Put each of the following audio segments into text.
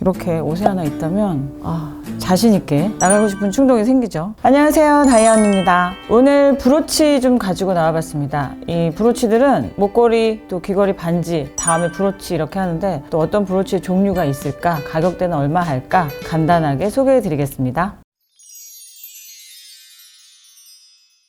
이렇게 옷에 하나 있다면 아 자신 있게 나가고 싶은 충동이 생기죠. 안녕하세요 다이언입니다. 오늘 브로치 좀 가지고 나와봤습니다. 이 브로치들은 목걸이 또 귀걸이 반지 다음에 브로치 이렇게 하는데 또 어떤 브로치의 종류가 있을까 가격대는 얼마 할까 간단하게 소개해드리겠습니다.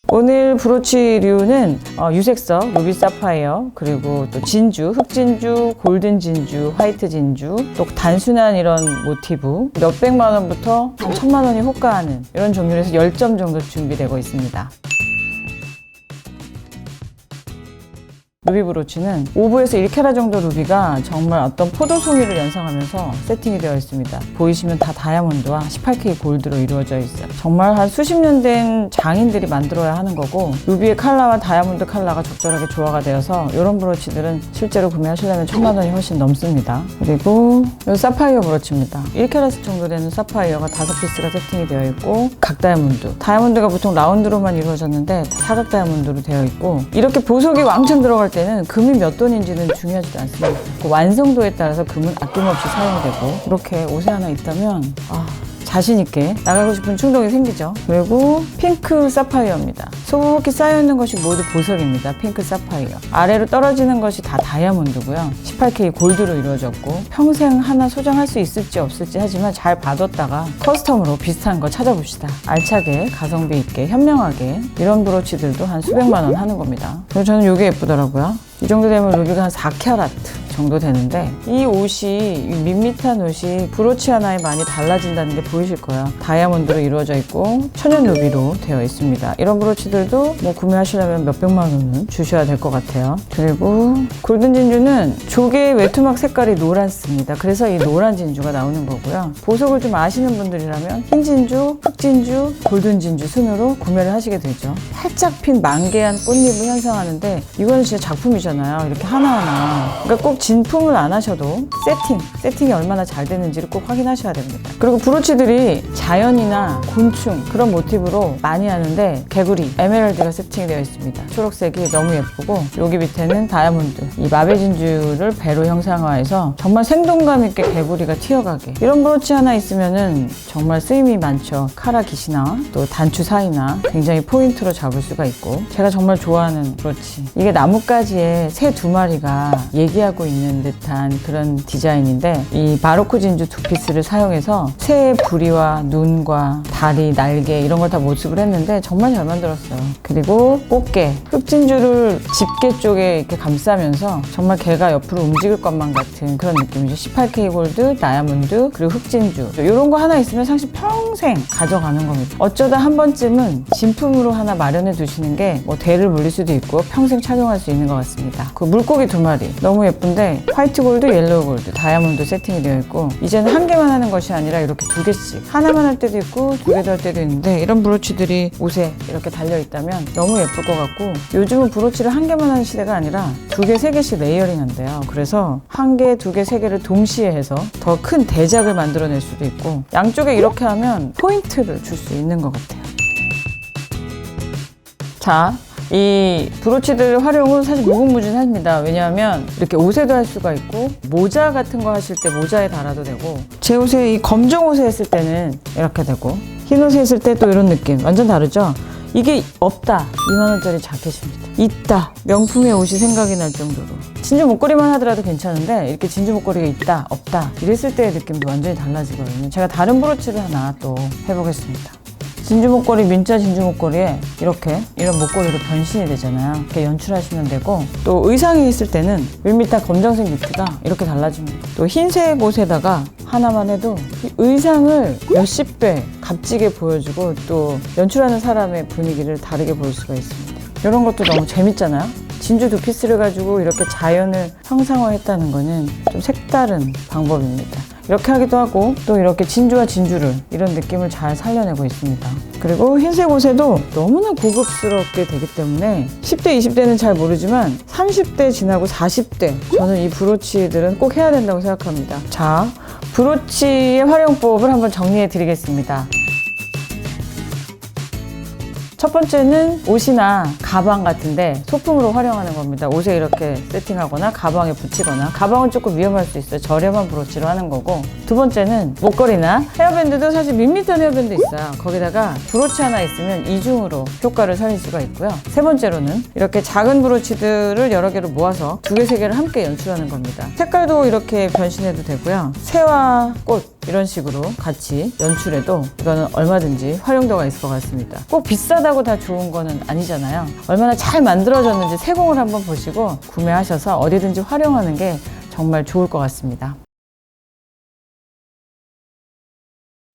오늘 브로치류는 어, 유색석, 루비 사파이어, 그리고 또 진주, 흑진주, 골든 진주, 화이트 진주, 또 단순한 이런 모티브, 몇백만 원부터 한 천만 원이 호가하는 이런 종류에서 10점 정도 준비되고 있습니다. 루비 브로치는 5부에서 1캐라 정도 루비가 정말 어떤 포도송이를 연상하면서 세팅이 되어 있습니다. 보이시면 다 다이아몬드와 18K 골드로 이루어져 있어요. 정말 한 수십 년 된 장인들이 만들어야 하는 거고 루비의 컬러와 다이아몬드 컬러가 적절하게 조화가 되어서 이런 브로치들은 실제로 구매하시려면 천만 원이 훨씬 넘습니다. 그리고 이 사파이어 브로치입니다. 1캐럿 정도 되는 사파이어가 다섯 피스가 세팅이 되어 있고 각 다이아몬드. 다이아몬드가 보통 라운드로만 이루어졌는데 사각 다이아몬드로 되어 있고 이렇게 보석이 왕창 들어갈 때는 금이 몇 돈인지는 중요하지도 않습니다. 그 완성도에 따라서 금은 아낌없이 사용되고 이렇게 옷에 하나 있다면 아 자신 있게 나가고 싶은 충동이 생기죠. 그리고 핑크 사파이어입니다. 소복이 쌓여 있는 것이 모두 보석입니다. 핑크 사파이어. 아래로 떨어지는 것이 다 다이아몬드고요. 18K 골드로 이루어졌고 평생 하나 소장할 수 있을지 없을지 하지만 잘 봐뒀다가 커스텀으로 비슷한 거 찾아봅시다. 알차게 가성비 있게 현명하게 이런 브로치들도 한 수백만 원 하는 겁니다. 그리고 저는 이게 예쁘더라고요. 이 정도 되면 루비가 한 4캐라트 정도 되는데 이 옷이 이 밋밋한 옷이 브로치 하나에 많이 달라진다는 게 보이실 거예요. 다이아몬드로 이루어져 있고 천연 루비로 되어 있습니다. 이런 브로치들도 뭐 구매하시려면 몇백만 원은 주셔야 될 것 같아요. 그리고 골든 진주는 조개 외투막 색깔이 노랗습니다. 그래서 이 노란 진주가 나오는 거고요. 보석을 좀 아시는 분들이라면 흰 진주, 흑 진주, 골든 진주 순으로 구매를 하시게 되죠. 살짝 핀 만개한 꽃잎을 현상하는데 이거는 진짜 작품이잖아요. 이렇게 하나하나. 그러니까 꼭 진품을 안 하셔도 세팅, 세팅이 얼마나 잘 되는지를 꼭 확인하셔야 됩니다. 그리고 브로치들이 자연이나 곤충 그런 모티브로 많이 하는데 개구리, 에메랄드가 세팅이 되어 있습니다. 초록색이 너무 예쁘고 여기 밑에는 다이아몬드, 이 마베 진주를 배로 형상화해서 정말 생동감 있게 개구리가 튀어가게 이런 브로치 하나 있으면은 정말 쓰임이 많죠. 카라 깃이나 또 단추 사이나 굉장히 포인트로 잡을 수가 있고 제가 정말 좋아하는 브로치 이게 나뭇가지에 새 두 마리가 얘기하고 있는 듯한 그런 디자인인데 이 바로크 진주 두 피스를 사용해서 새의 부리와 눈과 다리, 날개 이런 걸 다 모습을 했는데 정말 잘 만들었어요. 그리고 꽃게, 흑진주를 집게 쪽에 이렇게 감싸면서 정말 개가 옆으로 움직일 것만 같은 그런 느낌이죠. 18K 골드, 다이아몬드, 그리고 흑진주 이런 거 하나 있으면 사실 평생 가져가는 겁니다. 어쩌다 한 번쯤은 진품으로 하나 마련해 두시는 게 뭐 대를 물릴 수도 있고 평생 착용할 수 있는 것 같습니다. 그 물고기 두 마리 너무 예쁜데 화이트 골드, 옐로우 골드, 다이아몬드 세팅이 되어 있고 이제는 한 개만 하는 것이 아니라 이렇게 두 개씩 하나만 할 때도 있고 두 개도 할 때도 있는데 이런 브로치들이 옷에 이렇게 달려 있다면 너무 예쁠 것 같고 요즘은 브로치를 한 개만 하는 시대가 아니라 두 개, 세 개씩 레이어링 한대요. 그래서 한 개, 두 개, 세 개를 동시에 해서 더 큰 대작을 만들어낼 수도 있고 양쪽에 이렇게 하면 포인트를 줄 수 있는 것 같아요. 자, 이 브로치들 활용은 사실 무궁무진합니다. 왜냐하면 이렇게 옷에도 할 수가 있고 모자 같은 거 하실 때 모자에 달아도 되고 제 옷에 이 검정 옷에 했을 때는 이렇게 되고 흰 옷에 했을 때 또 이런 느낌 완전 다르죠? 이게 없다 2만 원짜리 자켓입니다. 있다 명품의 옷이 생각이 날 정도로 진주 목걸이만 하더라도 괜찮은데 이렇게 진주 목걸이가 있다 없다 이랬을 때의 느낌도 완전히 달라지거든요. 제가 다른 브로치를 하나 또 해보겠습니다. 진주 목걸이, 민자 진주 목걸이에 이렇게 이런 목걸이로 변신이 되잖아요. 이렇게 연출하시면 되고 또 의상이 있을 때는 밋밋한 검정색 니트가 이렇게 달라집니다. 또 흰색 옷에다가 하나만 해도 이 의상을 몇십 배 값지게 보여주고 또 연출하는 사람의 분위기를 다르게 보일 수가 있습니다. 이런 것도 너무 재밌잖아요. 진주 두 피스를 가지고 이렇게 자연을 형상화했다는 거는 좀 색다른 방법입니다. 이렇게 하기도 하고 또 이렇게 진주와 진주를 이런 느낌을 잘 살려내고 있습니다. 그리고 흰색 옷에도 너무나 고급스럽게 되기 때문에 10대, 20대는 잘 모르지만 30대 지나고 40대 저는 이 브로치들은 꼭 해야 된다고 생각합니다. 자, 브로치의 활용법을 한번 정리해 드리겠습니다. 첫 번째는 옷이나 가방 같은데 소품으로 활용하는 겁니다. 옷에 이렇게 세팅하거나 가방에 붙이거나 가방은 조금 위험할 수 있어요. 저렴한 브로치로 하는 거고 두 번째는 목걸이나 헤어밴드도 사실 밋밋한 헤어밴드 있어요. 거기다가 브로치 하나 있으면 이중으로 효과를 살릴 수가 있고요. 세 번째로는 이렇게 작은 브로치들을 여러 개를 모아서 두 개, 세 개를 함께 연출하는 겁니다. 색깔도 이렇게 변신해도 되고요. 새와 꽃 이런 식으로 같이 연출해도 이거는 얼마든지 활용도가 있을 것 같습니다. 꼭 비싸다 고 다 좋은 거는 아니잖아요. 얼마나 잘 만들어졌는지 세공을 한번 보시고 구매하셔서 어디든지 활용하는 게 정말 좋을 것 같습니다.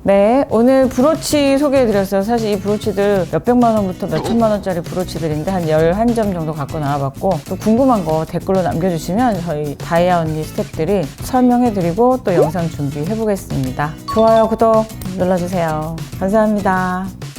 네, 오늘 브로치 소개해드렸어요. 사실 이 브로치들 몇백만 원부터 몇천만 원짜리 브로치들인데 한 11점 정도 갖고 나와봤고 또 궁금한 거 댓글로 남겨주시면 저희 다이아 언니 스태프들이 설명해드리고 또 영상 준비해보겠습니다. 좋아요, 구독 눌러주세요. 감사합니다.